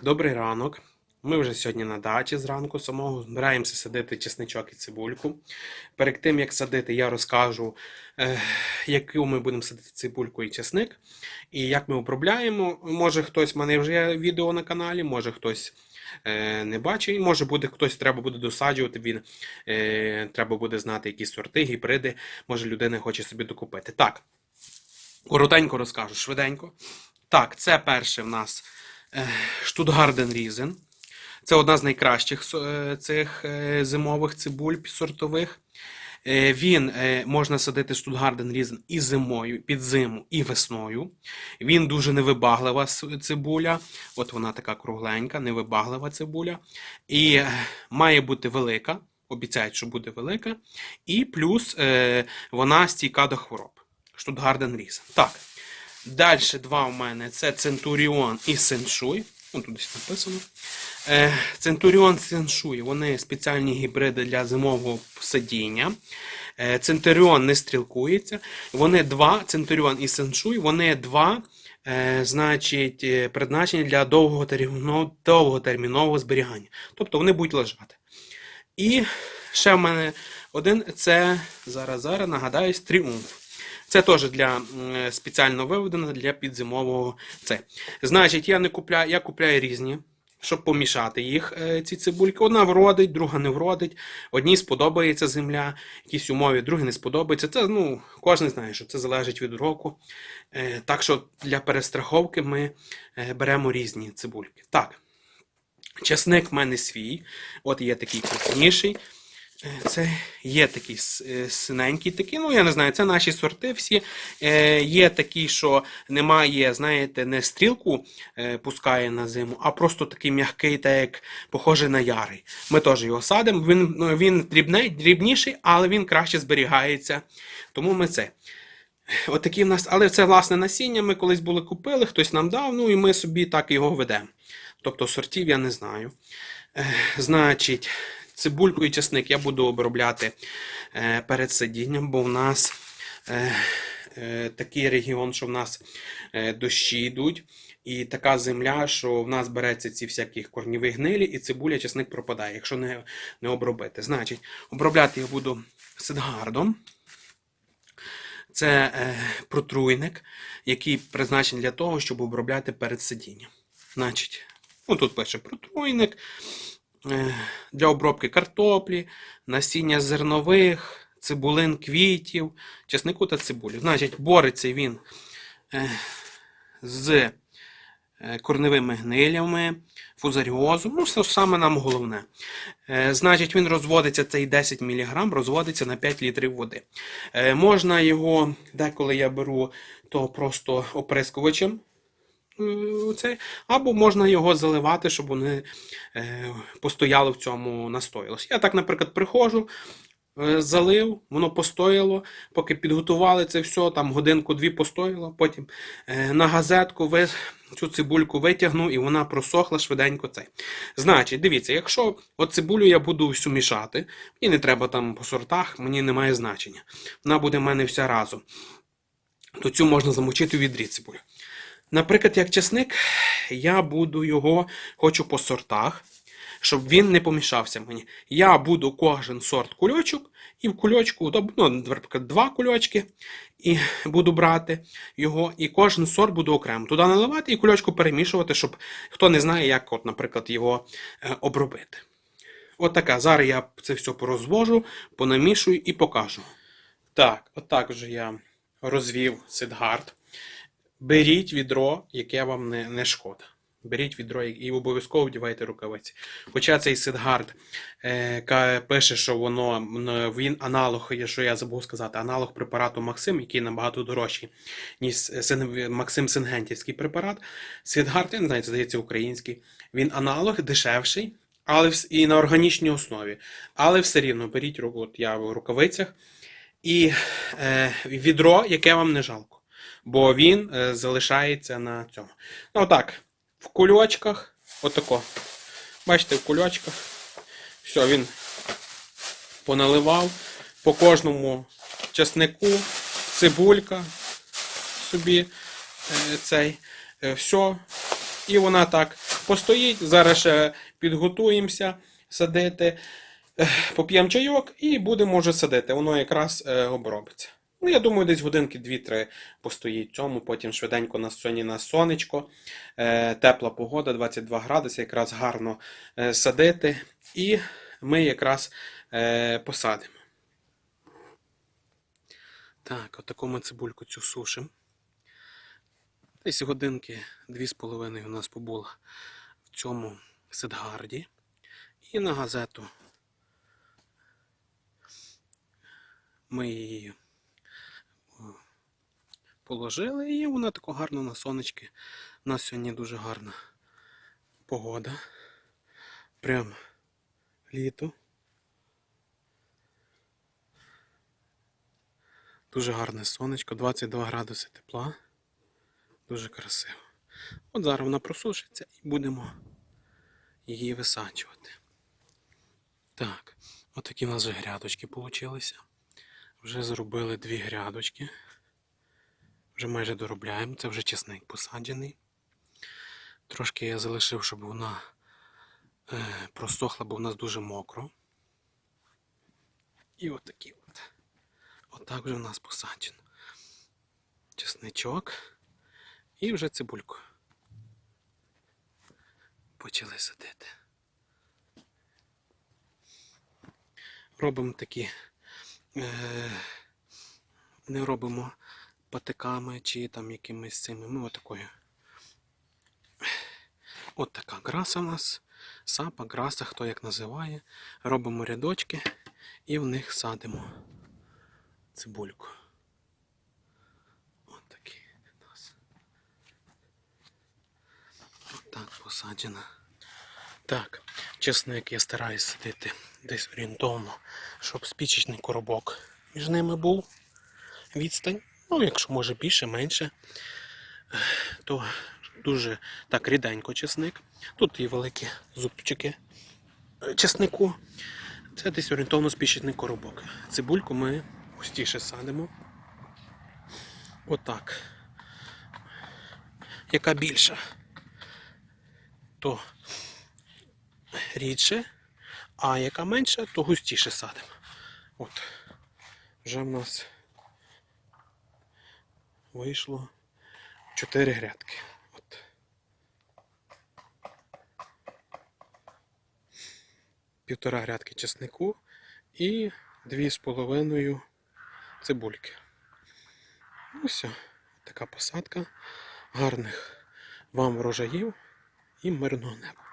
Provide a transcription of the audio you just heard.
Так, добрий ранок. Ми вже сьогодні на дачі зранку самого збираємося садити чесничок і цибульку. Перед тим як садити, я розкажу, яку ми будемо садити цибульку і чесник, і як ми обробляємо. Може хтось в мене вже є відео на каналі, може хтось е, не бачить, може буде хтось треба буде досаджувати. Він е, треба буде знати якісь сорти, гібриди. Може людина хоче собі докупити. Так, коротенько розкажу, швиденько. Так, це перше в нас Штутгарден Різен. Це одна з найкращих е, цих е, зимових цибуль сортових. Е, Він можна садити Штутгарден Різен і зимою, під зиму, і весною. Він дуже невибаглива цибуля. От вона така кругленька, невибаглива цибуля. І має бути велика. Обіцяють, що буде велика. І плюс вона стійка до хвороб. Штутгарден Різен. Так. Далі два у мене це Центуріон і Сеншуй. Ну, тут десь написано. Е, Центуріон Сеншуй, вони спеціальні гібриди для зимового садіння. Е, Центуріон не стрілкується. Вони два, Центуріон і Сеншуй, вони два, е, значить, призначені для довготермінового зберігання. Тобто вони будуть лежати. І ще в мене один це зараз зараз нагадаюсь, тріумф. Це теж для спеціально виведено для підзимового це. Значить, я не купляю, я купляю різні, щоб помішати їх, е, ці цибульки. Одна вродить, друга не вродить. Одній сподобається земля, якісь умови, другій не сподобається. Це ну, кожен знає, що це залежить від року. Е, Так що для перестраховки ми е, беремо різні цибульки. Так. Часник в мене свій. От є такий крупніший. Це є такий е, синенький такий, ну я не знаю, це наші сорти всі. Е, Є такі, що немає, знаєте, не стрілку е, пускає на зиму, а просто такий м'який, так як похожий на ярий. Ми теж його садимо. Він, ну, він дрібний, дрібніший, але він краще зберігається. Тому ми це. От такі в нас, але це власне насіння. Ми колись були купили, хтось нам дав, ну і ми собі так його ведемо. Тобто сортів я не знаю. Е, Значить, цибульку і чесник я буду обробляти е, перед садінням, бо в нас е, е, такий регіон, що в нас дощі йдуть. І така земля, що в нас береться ці всякі корніві гнилі, і цибуля, чесник пропадає, якщо не, не обробити. Значить, обробляти я буду сидгардом. Це е, протруйник, який призначений для того, щоб обробляти перед сидінням. Значить, ну тут пише протруйник для обробки картоплі, насіння зернових, цибулин, квітів, чеснику та цибулі. Значить, бореться він е, з е, корневими гнилями, фузаріозом. Ну, це саме нам головне. Е, Значить, він розводиться цей 10 мг, розводиться на 5 літрів води. Е, Можна його, деколи я беру то просто оприскувачем. Е, Це, або можна його заливати, щоб вони е, постояли в цьому настоялось. Я так, наприклад, приходжу, е, залив, воно постояло, поки підготували це все, там годинку-дві постояло, потім на газетку ви цю цибульку витягну і вона просохла швиденько цей. Значить, дивіться, якщо от цибулю я буду всю мішати, мені не треба там по сортах, мені немає значення. Вона буде в мене вся разом. То цю можна замочити у відрі цибулю. Наприклад, як чесник, я буду його хочу по сортах, щоб він не помішався мені. Я буду кожен сорт кульочок, і в кульочку, ну, наприклад, два кульочки, і буду брати його, і кожен сорт буду окремо туди наливати і кульочку перемішувати, щоб хто не знає, як, от, наприклад, його е, обробити. От така. Зараз я це все порозвожу, понамішую і покажу. Так, отак вже я розвів Сидгард. Беріть відро, яке вам не, не шкода. Беріть відро і обов'язково вдівайте рукавиці. Хоча цей Сидгард е, пише, що воно він аналог, що я забув сказати, аналог препарату Максим, який набагато дорожчий, ніж Син- Максим Сингентівський препарат. Сидгард, я не знаю, це здається український. Він аналог дешевший, але і на органічній основі. Але все рівно беріть руку, от я в рукавицях, і е, відро, яке вам не жалко бо він е, залишається на цьому. Ну, отак, в кульочках, отако. Бачите, в кульочках. Все, він поналивав по кожному часнику, цибулька собі е, цей, е, все. І вона так постоїть, зараз ще підготуємося садити, поп'ємо чайок і будемо вже садити. Воно якраз обробиться. Ну, я думаю, десь годинки 2-3 постоїть цьому, потім швиденько на сьогодні на сонечко, е, тепла погода, 22 градуси, якраз гарно е, садити. І ми якраз е, посадимо. Так, отаку ми цибульку цю сушимо. Десь годинки 2,5 у нас побула в цьому Сидгарді. І на газету ми її положили, і вона тако гарно на сонечки. У нас сьогодні дуже гарна погода. Прям літо. Дуже гарне сонечко, 22 градуси тепла. Дуже красиво. От зараз вона просушиться і будемо її висаджувати. Так, отакі в нас вже грядочки получилися. Вже зробили дві грядочки. Вже майже доробляємо. Це вже чесник посаджений. Трошки я залишив, щоб вона е, просохла, бо в нас дуже мокро. І отакі от. Отак вже в нас посаджено. Чесничок. І вже цибульку. Почали садити. Робимо такі. Е, не робимо патиками чи там якимись цими. Ми отакою. От така граса у нас. Сапа, граса, хто як називає. Робимо рядочки і в них садимо цибульку. От такий у нас. От так посаджена. Так, чесник я стараюсь садити десь орієнтовно, щоб спічечний коробок між ними був відстань. Ну, якщо може більше, менше, то дуже так ріденько чесник. Тут і великі зубчики е, чеснику. Це десь орієнтовно спічечний коробок. Цибульку ми густіше садимо. Отак. Яка більша, то рідше, а яка менша, то густіше садимо. От. Вже в нас вийшло 4 грядки. От. Півтора грядки чеснику і дві з половиною цибульки. Ну все, така посадка. Гарних вам врожаїв і мирного неба.